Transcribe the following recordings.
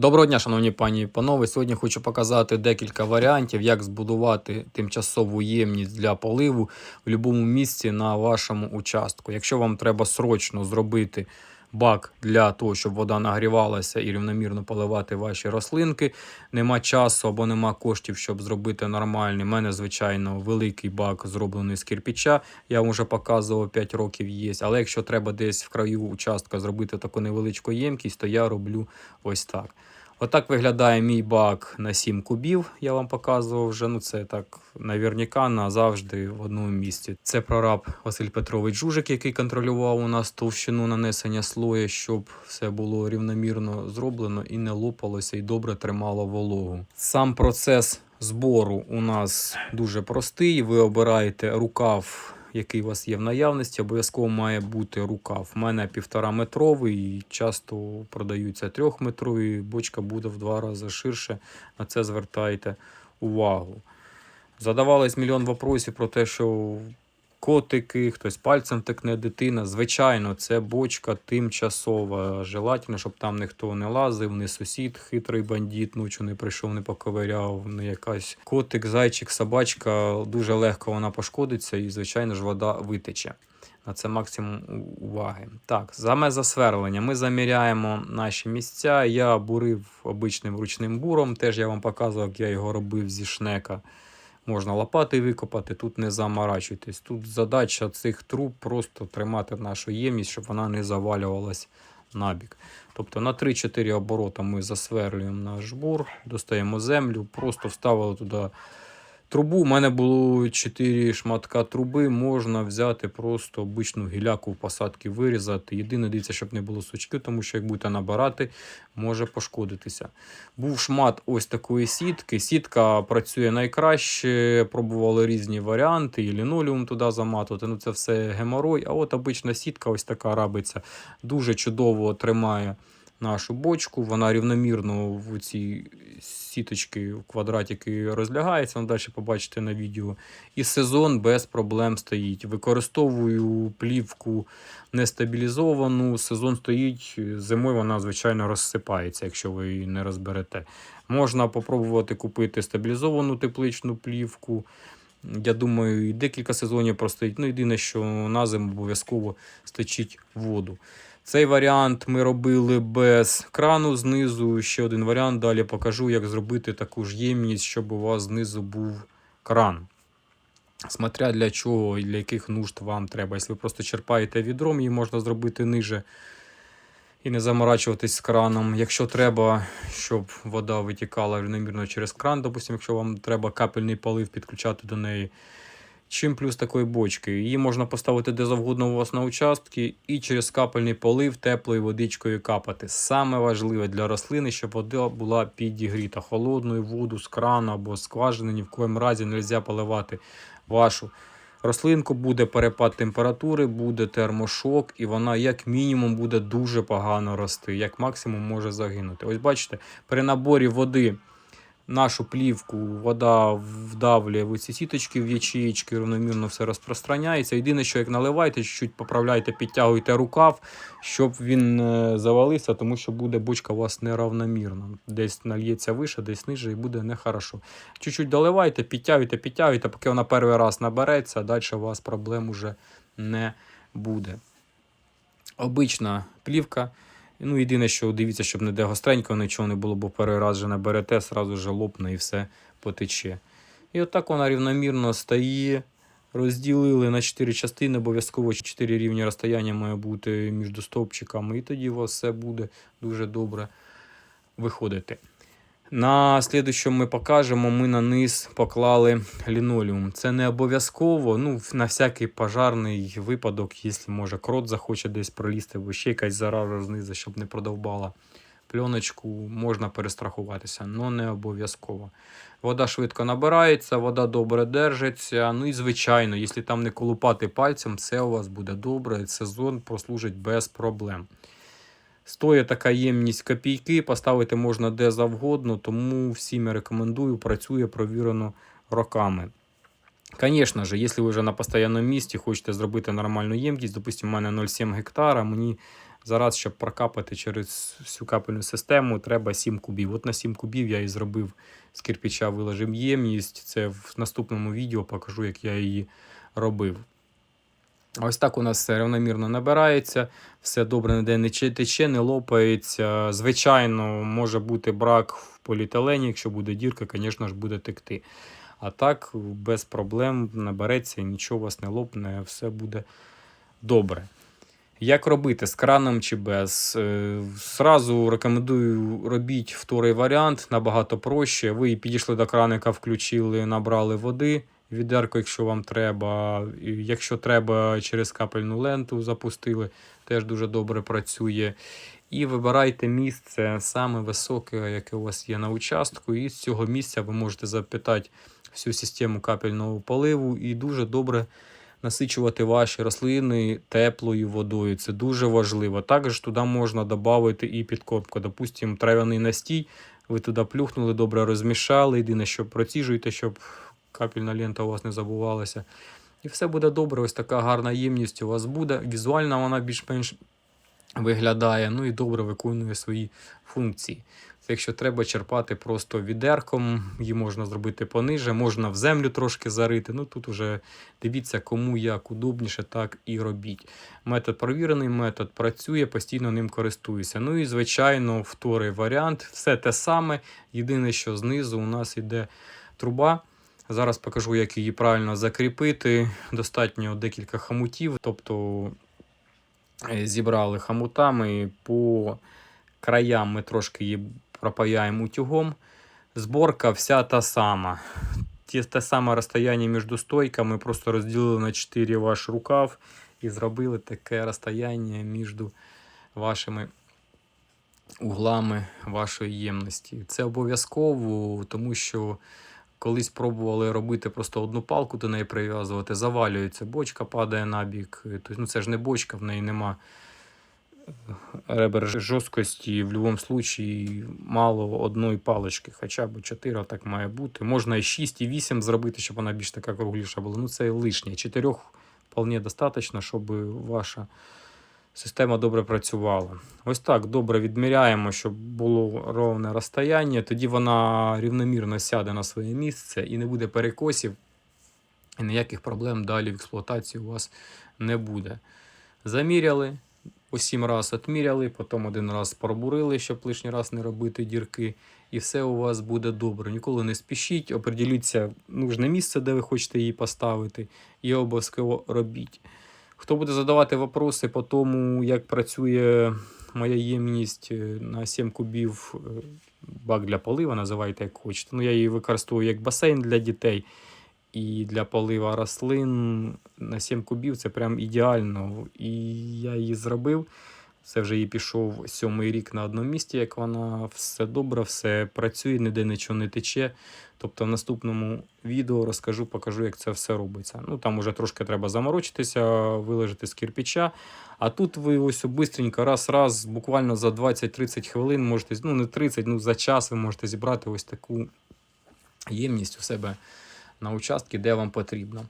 Доброго дня, шановні пані і панове. Сьогодні хочу показати декілька варіантів, як збудувати тимчасову ємність для поливу в будь-якому місці на вашому участку. Якщо вам треба срочно зробити бак для того, щоб вода нагрівалася і рівномірно поливати ваші рослинки, нема часу або нема коштів, щоб зробити нормальний. У мене, звичайно, великий бак зроблений з кирпича. Я вам вже показував 5 років є. Але якщо треба десь в краю участка зробити таку невеличку ємкість, то я роблю ось так. Отак виглядає мій бак на 7 кубів. Я вам показував вже. Ну це так наверняка назавжди в одному місці. Це прораб Василь Петрович Жужик, який контролював у нас товщину нанесення слоя, щоб все було рівномірно зроблено і не лопалося, і добре тримало вологу. Сам процес збору у нас дуже простий. Ви обираєте рукав який у вас є в наявності, обов'язково має бути рукав. У мене півтора метровий, часто продаються трьохметрові, бочка буде в два рази ширше. На це звертайте увагу. Задавались мільйон вопросів про те, що котики, хтось пальцем тикне дитина. Звичайно, це бочка тимчасова. Желательно, щоб там ніхто не лазив, не сусід, хитрий бандит, ночі не прийшов, не поковиряв, не якась котик, зайчик, собачка. Дуже легко вона пошкодиться і, звичайно ж, вода витече. На це максимум уваги. Так, саме засверлення. Ми заміряємо наші місця. Я бурив обичним ручним буром. Теж я вам показував, як я його робив зі шнека. Можна лопати викопати, тут не заморачуйтесь. Тут задача цих труб просто тримати нашу ємність, щоб вона не завалювалась набік. Тобто на 3-4 оборота ми засверлюємо наш бур, достаємо землю, просто вставили туди трубу. У мене було 4 шматка труби, можна взяти просто обичну гіляку в посадки вирізати. Єдине, дивіться, щоб не було сучки, тому що як будете набирати, може пошкодитися. Був шмат ось такої сітки. Сітка працює найкраще, пробували різні варіанти, і лінолеум туди заматувати. Ну це все геморой. А от обична сітка, ось така рабиця, дуже чудово тримає нашу бочку. Вона рівномірно в ці сіточки в квадратики розлягається. Далі побачите на відео. І сезон без проблем стоїть. Використовую плівку нестабілізовану. Сезон стоїть. Зимою вона, звичайно, розсипається, якщо ви її не розберете. Можна попробувати купити стабілізовану тепличну плівку. Я думаю, і декілька сезонів простоїть. Ну, єдине, що на зиму обов'язково стечить воду. Цей варіант ми робили без крану знизу. Ще один варіант. Далі покажу, як зробити таку ж ємність, щоб у вас знизу був кран. Смотря для чого і для яких нужд вам треба. Якщо ви просто черпаєте відром, її можна зробити ниже і не заморачуватись з краном. Якщо треба, щоб вода витікала рівномірно через кран, допустимо, якщо вам треба капельний полив підключати до неї. Чим плюс такої бочки? Її можна поставити де завгодно у вас на участки і через капельний полив теплою водичкою капати. Саме важливе для рослини, щоб вода була підігріта. Холодною воду з крану або скважини ні в коєму разі не можна поливати вашу рослинку. Буде перепад температури, буде термошок, і вона як мінімум буде дуже погано рости, як максимум може загинути. Ось бачите, при наборі води нашу плівку вода вдавлює в ці сіточки, в ячеїчки, рівномірно все розпространяється. Єдине, що як наливаєте, чуть-чуть поправляйте, підтягуйте рукав, щоб він завалився, тому що буде бочка у вас неравномірна. Десь нальється вище, десь ниже, і буде нехорошо. Чуть-чуть доливайте, підтягуйте, підтягуйте, поки вона перший раз набереться, далі у вас проблем уже не буде. Обична плівка. Ну, єдине, що дивіться, щоб не де гостренько нічого не було, бо перший раз вже наберете, сразу же лопне і все потече. І отак вона рівномірно стає. Розділили на 4 частини, обов'язково 4 рівні розстояння має бути між стовпчиками, і тоді у вас все буде дуже добре виходити. На слідущому ми покажемо, ми на низ поклали лінолеум. Це не обов'язково, ну, на всякий пожарний випадок, якщо може крот захоче десь пролізти, або ще якась зараза знизу, щоб не продовбала пленочку, можна перестрахуватися, але не обов'язково. Вода швидко набирається, вода добре держиться. Ну і звичайно, якщо там не колупати пальцем, все у вас буде добре, сезон прослужить без проблем. Стоїть така ємність копійки, поставити можна де завгодно, тому всім я рекомендую, працює провірено роками. Звісно ж, якщо ви вже на постійному місці хочете зробити нормальну ємкість, допустимо, у мене 0,7 гектара, мені Зараз, щоб прокапати через всю капельну систему, треба 7 кубів. От на 7 кубів я і зробив з кирпича виложив ємність. Це в наступному відео покажу, як я її робив. Ось так у нас все рівномірно набирається, все добре ніде не тече, не лопається. Звичайно, може бути брак в поліетилені, якщо буде дірка, звісно ж, буде текти. А так, без проблем набереться нічого у вас не лопне, все буде добре. Як робити з краном чи без? Е, Зразу рекомендую робіть вторий варіант, набагато проще. Ви підійшли до краника, включили, набрали води, відерко, якщо вам треба. І Якщо треба, через капельну ленту запустили, теж дуже добре працює. І вибирайте місце саме високе, яке у вас є на участку. І з цього місця ви можете запитати всю систему капельного поливу і дуже добре насичувати ваші рослини теплою водою. Це дуже важливо. Також туди можна додати і підкопку. Допустимо, трав'яний настій. Ви туди плюхнули, добре розмішали. Єдине, що проціжуєте, щоб капельна лента у вас не забувалася. І все буде добре. Ось така гарна ємність у вас буде. Візуально вона більш-менш виглядає, ну і добре виконує свої функції. Це якщо треба черпати просто відерком, її можна зробити пониже, можна в землю трошки зарити. Ну тут уже дивіться, кому як удобніше, так і робіть. Метод провірений, метод працює, постійно ним користуюся. Ну і звичайно, вторий варіант, все те саме. Єдине, що знизу у нас йде труба. Зараз покажу, як її правильно закріпити. Достатньо декілька хамутів, тобто е, зібрали хамутами по краям ми трошки її пропаяємо утюгом. Зборка вся та сама. Те, саме розстояння між стойками просто розділили на 4 ваш рукав і зробили таке розстояння між вашими углами вашої ємності. Це обов'язково, тому що колись пробували робити просто одну палку до неї прив'язувати, завалюється, бочка падає на бік. Тобто, ну це ж не бочка, в неї нема ребер жорсткості в будь-якому випадку мало одної палички, хоча б 4 так має бути. Можна і 6, і 8 зробити, щоб вона більш така кругліша була. Ну це лишнє. 4 вполне достатньо, щоб ваша система добре працювала. Ось так добре відміряємо, щоб було ровне розстояння. Тоді вона рівномірно сяде на своє місце і не буде перекосів, і ніяких проблем далі в експлуатації у вас не буде. Заміряли. Усім раз відміряли, потім один раз пробурили, щоб лишній раз не робити дірки, і все у вас буде добре. Ніколи не спішіть, оприділіться нужне місце, де ви хочете її поставити, і обов'язково робіть. Хто буде задавати вопроси по тому, як працює моя ємність е, на 7 кубів е, бак для полива, називайте як хочете. Ну, я її використовую як басейн для дітей. І для полива рослин на 7 кубів це прям ідеально. І я її зробив. Це вже їй пішов сьомий рік на одному місці, як вона все добре, все працює, ніде нічого не тече. Тобто в наступному відео розкажу, покажу, як це все робиться. Ну там уже трошки треба заморочитися, вилежати з кирпича. А тут ви ось бистренько, раз-раз, буквально за 20-30 хвилин можете, ну не 30, ну за час ви можете зібрати ось таку ємність у себе на участки, де вам потрібно.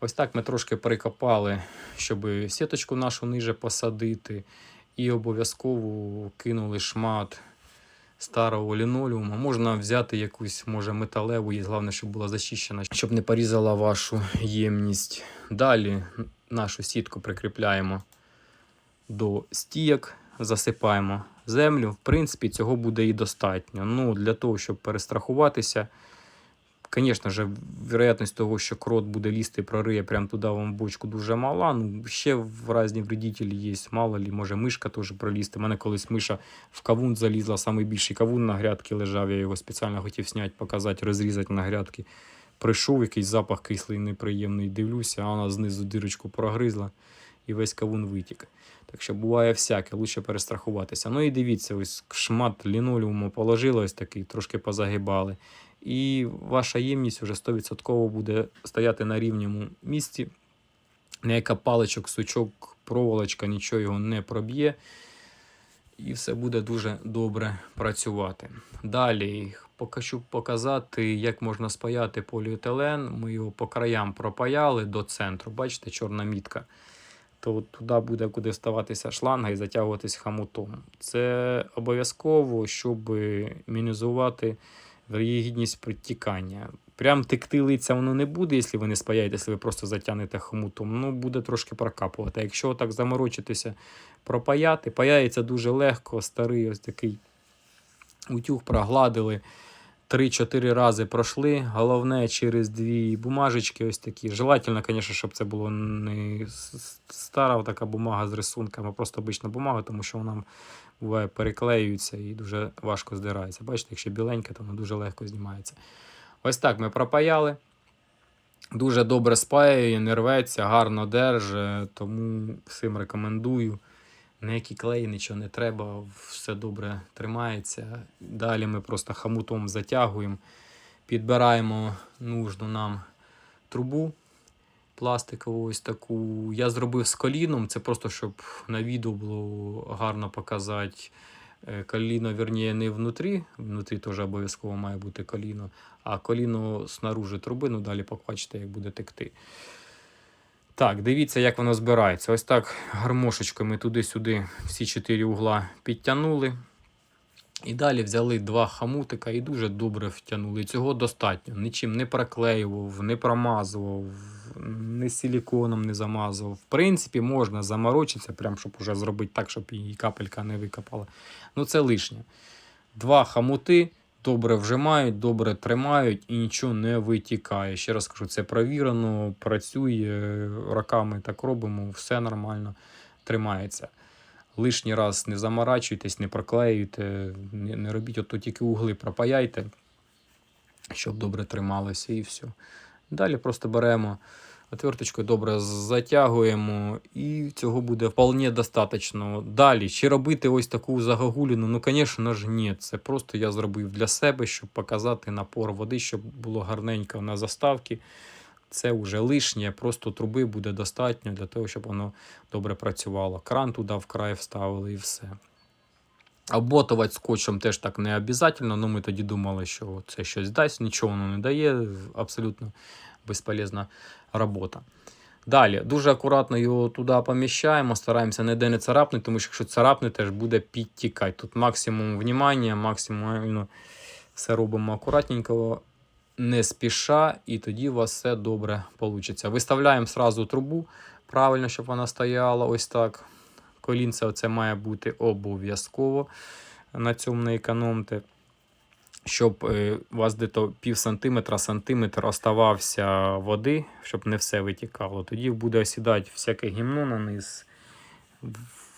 Ось так ми трошки перекопали, щоб сіточку нашу ниже посадити. І обов'язково кинули шмат старого лінолеуму. Можна взяти якусь, може, металеву, і головне, щоб була зачищена, щоб не порізала вашу ємність. Далі нашу сітку прикріпляємо до стійок, засипаємо землю. В принципі, цього буде і достатньо. Ну, Для того, щоб перестрахуватися. Звісно ж, вероятність того, що крот буде лізти прориє прямо туди вам в бочку дуже мала. Ну, ще в різні вредителі є, мало лі, може мишка теж пролізти. У мене колись миша в кавун залізла, найбільший кавун на грядки лежав, я його спеціально хотів зняти, показати, розрізати на грядки. Прийшов якийсь запах кислий, неприємний, дивлюся, а вона знизу дирочку прогризла і весь кавун витік. Так що буває всяке, лучше перестрахуватися. Ну і дивіться, ось шмат лінолеуму положили, ось такий, трошки позагибали і ваша ємність вже 100% буде стояти на рівному місці. Ніяка паличок, сучок, проволочка, нічого його не проб'є. І все буде дуже добре працювати. Далі хочу показати, як можна спаяти поліетилен. Ми його по краям пропаяли до центру. Бачите, чорна мітка. то туди буде куди вставатися шланга і затягуватись хамутом. Це обов'язково, щоб мінімізувати вірогідність притікання. Прям текти лиця воно не буде, якщо ви не спаяєте, якщо ви просто затягнете хомутом. Ну, буде трошки прокапувати. А якщо так заморочитися, пропаяти, паяється дуже легко, старий ось такий утюг прогладили. 3-4 рази пройшли. Головне через дві бумажечки ось такі. Желательно, звісно, щоб це було не стара така бумага з рисунками, а просто обична бумага, тому що вона буває переклеюється і дуже важко здирається. Бачите, якщо біленька, то вона дуже легко знімається. Ось так ми пропаяли. Дуже добре спаює, не рветься, гарно держить, тому всім рекомендую. Ніякі клеї, нічого не треба, все добре тримається. Далі ми просто хамутом затягуємо, підбираємо нужну нам трубу пластикову ось таку. Я зробив з коліном, це просто щоб на відео було гарно показати. Е, Коліно, вірніше, не внутрі, внутрі теж обов'язково має бути коліно, а коліно снаружи труби, ну далі побачите, як буде текти. Так, дивіться, як воно збирається. Ось так гармошечками туди-сюди всі чотири угла підтягнули. І далі взяли два хамутика і дуже добре втягнули. Цього достатньо. Нічим не проклеював, не промазував, не силіконом не замазував. В принципі, можна заморочитися, прям, щоб уже зробити так, щоб її капелька не викопала. Ну це лишнє. Два хамути добре вжимають, добре тримають і нічого не витікає. Ще раз кажу, це провірено, працює роками так робимо, все нормально тримається. Лишній раз не заморачуйтесь, не проклеюйте, не, робіть, ото тільки угли пропаяйте, щоб добре трималося і все. Далі просто беремо отверточкою, добре затягуємо, і цього буде вполне достатньо. Далі, чи робити ось таку загогуліну? Ну, звісно ж, ні. Це просто я зробив для себе, щоб показати напор води, щоб було гарненько на заставці. Це вже лишнє, просто труби буде достатньо для того, щоб воно добре працювало. Кран туди вкрай вставили і все. Обмотувати скотчем теж так не обов'язково, але ми тоді думали, що це щось дасть, нічого воно не дає, абсолютно безполезна робота. Далі, дуже акуратно його туди поміщаємо, стараємося ніде не царапнути, тому що якщо царапне, теж буде підтікати. Тут максимум внимання, максимально все робимо акуратненько, не спіша, і тоді у вас все добре вийде. Виставляємо сразу трубу, правильно, щоб вона стояла ось так. Колінце це має бути обов'язково. На цьому не економте. Щоб е, у вас десь пів сантиметра, сантиметр оставався води, щоб не все витікало. Тоді буде осідати всяке гімно на низ,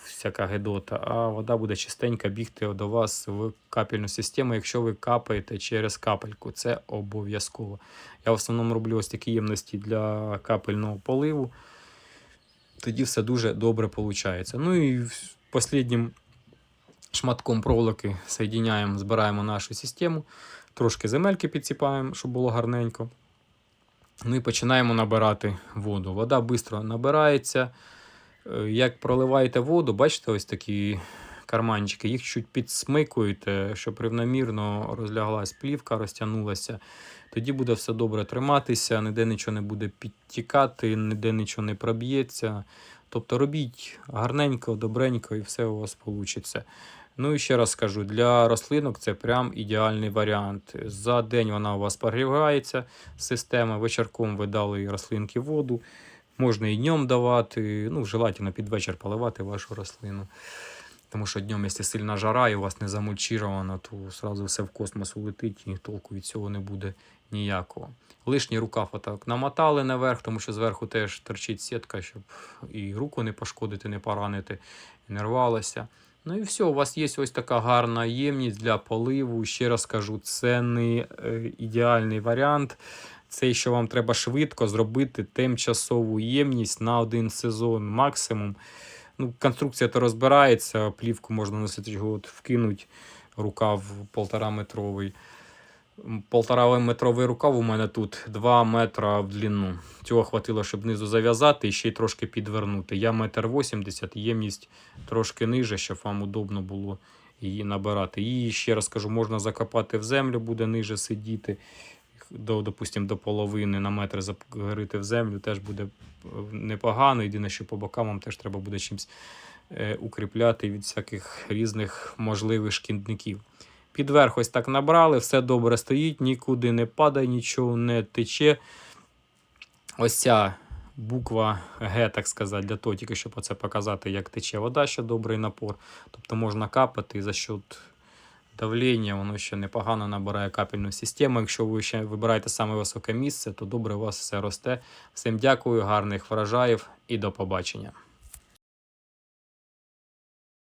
всяка гедота, а вода буде чистенько бігти до вас в капельну систему, якщо ви капаєте через капельку. Це обов'язково. Я в основному роблю ось такі ємності для капельного поливу. Тоді все дуже добре виходить. Ну і останнім шматком проволоки соєдиняємо, збираємо нашу систему, трошки земельки підсипаємо, щоб було гарненько. Ну і починаємо набирати воду. Вода швидко набирається. Е, Як проливаєте воду, бачите, ось такі карманчики, їх чуть підсмикуєте, щоб рівномірно розляглась плівка, розтягнулася. Тоді буде все добре триматися, ніде нічого не буде підтікати, ніде нічого не проб'ється. Тобто робіть гарненько, добренько і все у вас вийде. Ну і ще раз скажу, для рослинок це прям ідеальний варіант. За день вона у вас прогрівається система, вечірком ви дали рослинки воду. Можна і днем давати, ну, желательно під вечір поливати вашу рослину. Тому що днем, якщо сильна жара і у вас не замульчировано, то одразу все в космос улетить і толку від цього не буде ніякого. Лишній рукав отак намотали наверх, тому що зверху теж торчить сітка, щоб і руку не пошкодити, не поранити, не рвалося. Ну і все, у вас є ось така гарна ємність для поливу. Ще раз кажу, це не ідеальний варіант. Це що вам треба швидко зробити тимчасову ємність на один сезон максимум. Ну, конструкція то розбирається, плівку можна на вкинути, рукав полтора метровий. М, Полтора метровий рукав у мене тут 2 метра в длину. Цього хватило, щоб знизу зав'язати і ще й трошки підвернути. Я метр 80, ємність трошки ниже, щоб вам удобно було її набирати. Її, ще раз кажу, можна закопати в землю, буде ниже сидіти. до, допустим, до половини на метр загорити в землю, теж буде е, непогано. Єдине, що по бокам вам теж треба буде чимось е, укріпляти від всяких різних можливих шкідників. Підверх ось так набрали, все добре стоїть, нікуди не падає, нічого не тече. Ось ця буква Г, так сказати, для того, тільки щоб це показати, як тече вода, ще добрий напор. Тобто можна капати за счет давлення, воно ще непогано набирає капельну систему. Якщо ви ще вибираєте саме високе місце, то добре у вас все росте. Всім дякую, гарних врожаїв і до побачення.